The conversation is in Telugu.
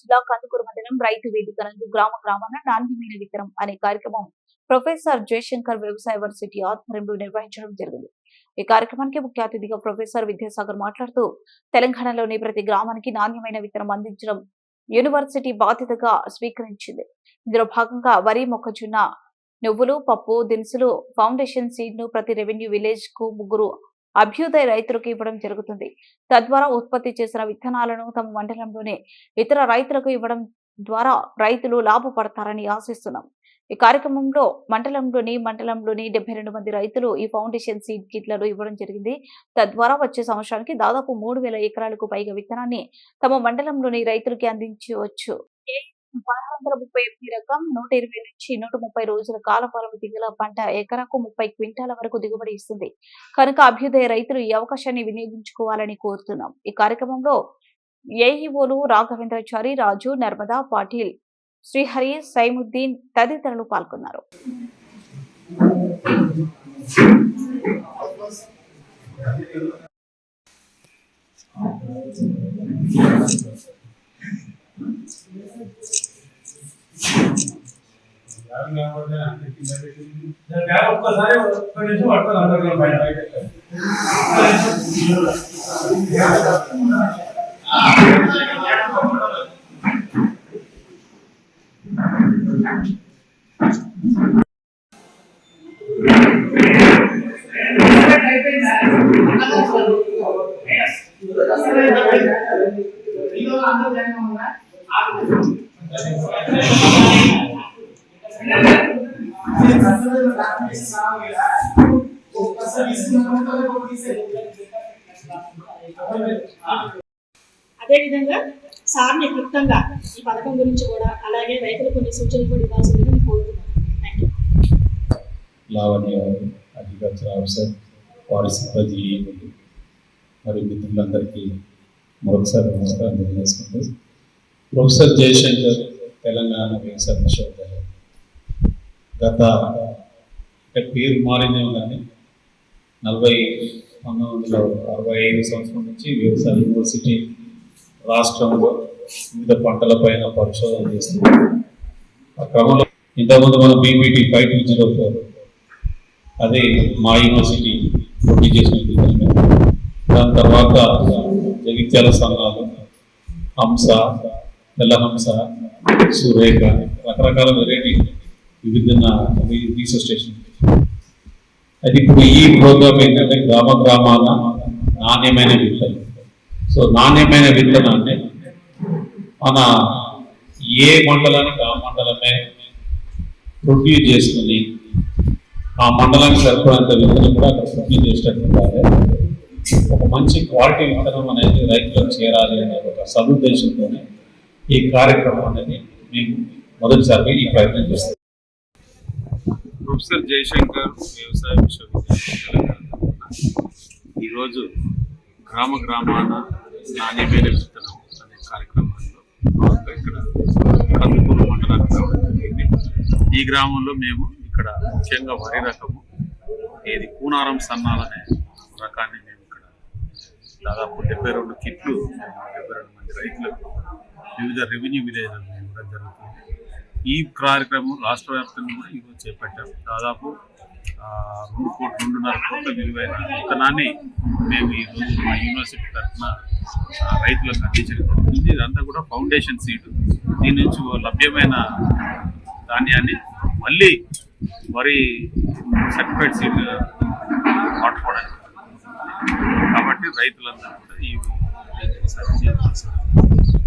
జిల్లా కందుకూరు మండలం రైతు వేదిక నందు గ్రామ గ్రామాన నాణ్యమైన విక్రమ్ అనే కార్యక్రమం ప్రొఫెసర్ జయశంకర్ వ్యవసాయ యూనివర్సిటీ ఆధ్వర్యంలో నిర్వహించడం జరిగింది. ఈ కార్యక్రమానికి ముఖ్య అతిథిగా ప్రొఫెసర్ విద్యాసాగర్ మాట్లాడుతూ తెలంగాణలోని ప్రతి గ్రామానికి నాణ్యమైన విత్తనం అందించడం యూనివర్సిటీ బాధ్యతగా స్వీకరించింది. ఇందులో భాగంగా వరి మొక్కజొన్న నువ్వులు పప్పు దినుసులు ఫౌండేషన్ సీడ్ను ప్రతి రెవెన్యూ విలేజ్కు ముగ్గురు అభ్యుదయ రైతులకు ఇవ్వడం జరుగుతుంది. తద్వారా ఉత్పత్తి చేసిన విత్తనాలను తమ మండలంలోనే ఇతర రైతులకు ఇవ్వడం ద్వారా రైతులు లాభపడతారని ఆశిస్తున్నాం. ఈ కార్యక్రమంలో మండలంలోని మండలంలోని డెబ్బై రెండు మంది రైతులు ఈ ఫౌండేషన్ సీడ్ కిట్లను ఇవ్వడం జరిగింది. తద్వారా వచ్చే సంవత్సరానికి దాదాపు మూడు వేల ఎకరాలకు పైగా విత్తనాన్ని తమ మండలంలోని రైతులకి అందించవచ్చు. పదహారు వందల ముప్పై ఎనిమిది రకం నూట ఇరవై నుంచి నూట ముప్పై రోజుల కాల పరిమితి గల పంట ఎకరాకు ముప్పై క్వింటాల వరకు దిగుబడి ఇస్తుంది. కనుక అభ్యుదయ రైతులు ఈ అవకాశాన్ని వినియోగించుకోవాలని కోరుతున్నాం. ఈ కార్యక్రమంలో ఏఈఓలు రాఘవేంద్రచారి రాజు నర్మదా పాటిల్ శ్రీహరి సైముద్దీన్ తదితరులు పాల్గొన్నారు. ఒక్కసారి ఒక్క నిమిషం పట్టుకొని అందరికీ బయట అదేవిధంగా సార్ని క్లుప్తంగా ఈ పథకం గురించి కూడా అలాగే రైతులు కొన్ని సూచనలు కూడా ఇవ్వాల్సిందిగా కోరుతున్నాను. Thank you Lavanya agriculture officer వారి సిబ్బంది ఏఈలు మరియు మిత్రులందరికీ మరొకసారి నమస్కారం తెలియజేసుకుంటూ ప్రొఫెసర్ జయశంకర్ తెలంగాణ వ్యవసాయ విశ్వవిద్యాలయం గత ఇక్కడ పేరు మారిందేమో కానీ నలభై పంతొమ్మిది వందల అరవై ఐదు సంవత్సరం నుంచి వ్యవసాయ యూనివర్సిటీ రాష్ట్రంలో వివిధ పంటలపైన పరిశోధన చేస్తుంది. ఆ క్రమంలో ఇంతకుముందు మనం BBT five two zero four అదే మా యూనివర్సిటీ పోటీ చేసిన దాని తర్వాత జగిత్యాల సంఘాలు హంస తెల్ల హంస సురేఖ రకరకాల వెరైటీ వివిధ రీసెర్చ్ స్టేషన్. అది ఇప్పుడు ఈ ప్రోగ్రామ్ ఏంటంటే గ్రామ గ్రామాల నాణ్యమైన విత్తనం. సో నాణ్యమైన విత్తనాన్ని మన ఏ మండలానికి ఆ మండలమే ప్రొడ్యూస్ చేసుకుని ఆ మండలానికి సరిపడంత విత్తనం కూడా అక్కడ ప్రొడ్యూస్ చేసేటట్టు ఒక మంచి క్వాలిటీ విత్తనం అనేది రైతులకు చేరాలి అనే ఒక సదుద్దేశంతోనే ఈ కార్యక్రమం అనేది మేము మొదటిసారి ఈ ప్రయత్నం చేస్తాం ప్రొఫెసర్ జయశంకర్ వ్యవసాయ విశ్వవిద్యాలయం తెలంగాణ ఈరోజు గ్రామ గ్రామాన నాణ్యమైన విత్తనం అనే కార్యక్రమంలో మాకు ఇక్కడ కందుకూరు మండలానికి రావడం జరిగింది ఈ గ్రామంలో మేము ఇక్కడ ముఖ్యంగా వరి రకము ఏది కూనారం సన్నాలనే రకాన్ని మేము ఇక్కడ దాదాపు డెబ్బై రెండు కిట్లు డెబ్బై రెండు మంది రైతులకు వివిధ రెవెన్యూ విలేజ్లకు కూడా జరుగుతుంది. ఈ కార్యక్రమం రాష్ట్ర వ్యాప్తంగా కూడా ఈరోజు చేపట్టాము దాదాపు రెండు కోట్ల రెండున్నర కోట్ల విలువైన విత్తనాన్ని మేము ఈ మా యూనివర్సిటీ తరఫున రైతులకు అందించడం జరుగుతుంది ఇదంతా కూడా ఫౌండేషన్ సీటు దీని నుంచి లభ్యమైన ధాన్యాన్ని మళ్ళీ వరి సర్టిఫైడ్ సీడ్ వాడుకోవడానికి. కాబట్టి రైతులందరూ కూడా ఈ ఈ